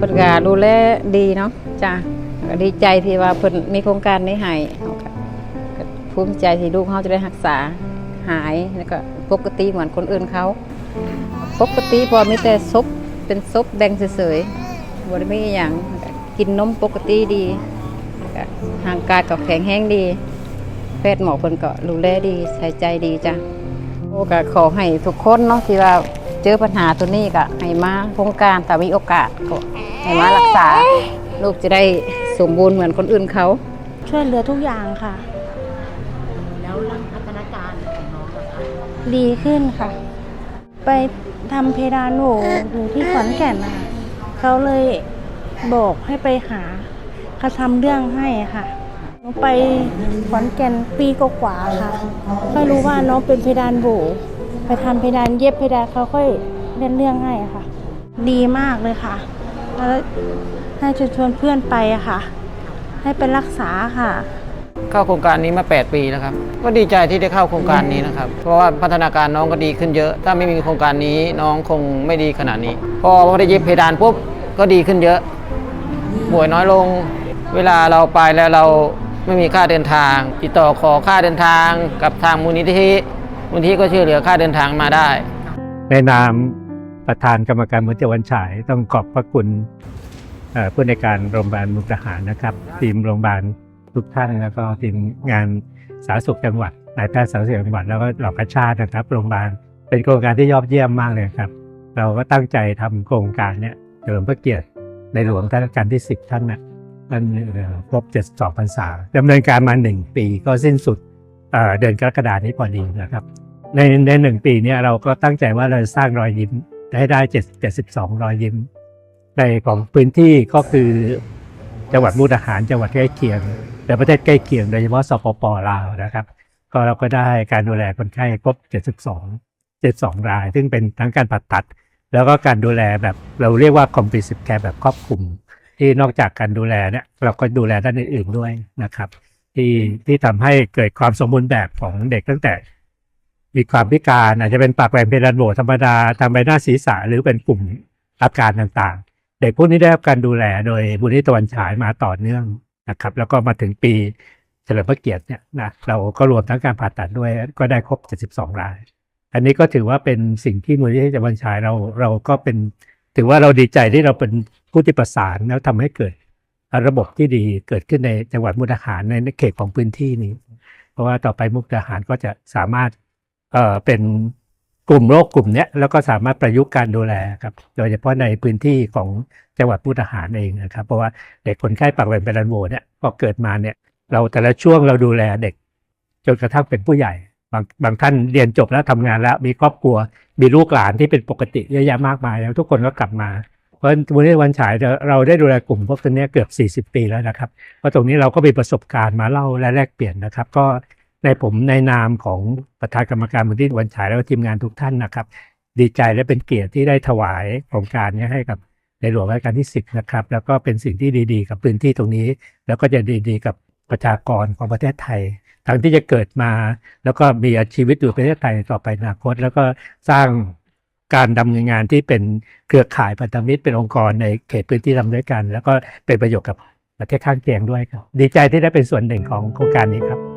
ก็ดูแลดีเนาะจ้ะก็ดีใจที่ว่าเพิ่นมีโครงการนี้ให้เราก็ภูมิใจที่ลูกเขาจะได้รักษาหายแล้วก็ปกติเหมือนคนอื่นเขาปกติพอมีแต่ซบเป็นซบแดงเฉยๆบ่ได้มีอหย่างกินนมปกติดีก็ร่างกายก็แข็งแรงดีแพทย์หมอเพิ่นก็ดูแลดีใส่ใจดีจ้ะโอ้ก็ขอให้ทุกคนเนาะที่ว่า เจอปัญหาตัวนี้ก็ให้มาโครงการแต่มีโอกาสก็ให้มารักษา ลูกจะได้สมบูรณ์เหมือนคนอื่นเขา ช่วยเหลือทุกอย่างค่ะ แล้วเรื่องพัฒนาการของน้องล่ะคะดีขึ้นค่ะ ไปทำเพดานโหวอยู่ที่ขอนแก่นนะคะเขาเลยบอกให้ไปหาเขาทำเรื่องให้ค่ะหนูไปขอนแก่นปีกว่าๆค่ะค่อยรู้ว่าน้องเป็นเพดานโหว ไปทำเพดานเย็บเพดานเขาค่อยเล่นเรื่องให้ค่ะ ดีมากเลยค่ะ แล้วให้ชวนชวนเพื่อนไปอะค่ะ ให้ไปรักษาค่ะ เข้าโครงการนี้มา 8 ปีแล้วครับ ก็ดีใจที่ได้เข้าโครงการนี้นะครับ เพราะว่าพัฒนาการน้องก็ดีขึ้นเยอะ ถ้าไม่มีโครงการนี้น้องคงไม่ดีขนาดนี้ พอพอได้เย็บเพดานปุ๊บก็ดีขึ้นเยอะ ป่วยน้อยลง เวลาเราไปแล้วเราไม่มีค่าเดินทาง ติดต่อขอค่าเดินทางกับทางมูลนิธิ มูลนิธิก็ช่วยเหลือค่าเดินทางมาได้ ในนามประธานกรรมการมูลที่วันฉายต้องขอบพระคุณเอ่อผู้ในการโรงพยาบาลมุกดาหารนะครับ ทีมโรงพยาบาลทุกท่านแล้วก็ทีมงานสาธารณสุขจังหวัดนายแพทย์สาธารณสุขจังหวัดแล้วก็เหล่ากระชาตินะครับ โรงพยาบาลเป็นโครงการที่ยอดเยี่ยมมากเลยครับ เราก็ตั้งใจทำโครงการเนี้ยเฉลิมพระเกียรติในหลวงรัชกาลที่ 10 ท่านนะท่านครบ72พรรษาดำเนินการมา 1 ปีก็สิ้นสุด เดือนกรกฎานี้พอดีนะครับ ในในหนึ่งปีเนี้เราก็ตั้งใจว่าเราจะสร้างรอยยิ้มให้ได้7 72รอยยิ้ม ในของพื้นที่ก็คือจังหวัดมุกดาหารจังหวัดใกล้เคียงและประเทศใกล้เคียงโดยเฉพาะสปปลาวนะครับ ก็เราก็ได้การดูแลคนไข้ครบ 72 72 ราย ซึ่งเป็นทั้งการผ่าตัด แล้วก็การดูแลแบบเราเรียกว่า comprehensive care แบบครอบคลุม ที่นอกจากการดูแลเนี่ยเราก็ดูแลด้านอื่นๆด้วยนะครับ ที่ที่ทำให้เกิดความสมบูรณ์แบบของเด็กตั้งแต่ มีความพิการอาจจะเป็นปากแหว่งเพดานโหวธรรมดาทางใบหน้าศีรษะหรือเป็นกลุ่มอาการต่างๆ เด็กพวกนี้ได้รับการดูแลโดยบุญนิตะวันฉายมาต่อเนื่องนะครับ แล้วก็มาถึงปีเฉลิมพระเกียรติเนี่ยนะเราก็รวมทั้งการผ่าตัดด้วยก็ได้ครบ 72 ราย อันนี้ก็ถือว่าเป็นสิ่งที่มูลนิธิตะวันฉายเราเราก็เป็นถือว่าเราดีใจที่เราเป็นผู้ที่ประสานแล้วทำให้เกิด ระบบที่ดีเกิดขึ้นในจังหวัดมุกดาหารในเขตของพื้นที่นี้ เพราะว่าต่อไปมุกดาหารก็จะสามารถเอ่อเป็นกลุ่มโรคกลุ่มเนี้ยแล้วก็สามารถประยุกต์การดูแลครับ โดยเฉพาะในพื้นที่ของจังหวัดมุกดาหารเองนะครับ เพราะว่าเด็กคนไข้ปากแหว่งเป็นรันโวเนี่ยพอเกิดมาเนี่ย เราแต่ละช่วงเราดูแลเด็ก จนกระทั่งเป็นผู้ใหญ่ บางบางท่านเรียนจบแล้วทำงานแล้วมีครอบครัวมีลูกหลานที่เป็นปกติเยอะแยะมากมายแล้วทุกคนก็กลับมา เพราะฉะนั้นวันนี้วันฉายเราได้ดูแลกลุ่มพวกตัวนี้เกือบ 40 ปีแล้วนะครับเพราะตรงนี้เราก็มีประสบการณ์มาเล่าและแลกเปลี่ยนนะครับ ก็ในผมในนามของประธานกรรมการมูลที่วันฉายแล้วก็ทีมงานทุกท่านนะครับ ดีใจและเป็นเกียรติที่ได้ถวายโครงการนี้ให้กับในหลวงรัชกาลที่ 10 นะครับ แล้วก็เป็นสิ่งที่ดีๆ กับพื้นที่ตรงนี้ แล้วก็จะดีๆ กับประชากรของประเทศไทย ทั้งที่จะเกิดมา แล้วก็มีชีวิตอยู่ประเทศไทยต่อไปในอนาคต แล้วก็สร้าง การดำเนินงานที่เป็นเครือข่ายพันธมิตรเป็นองค์กรในเขตพื้นที่ทำด้วยกัน แล้วก็เป็นประโยชน์กับประเทศข้างเคียงด้วยครับ ดีใจที่ได้เป็นส่วนหนึ่งของโครงการนี้ครับ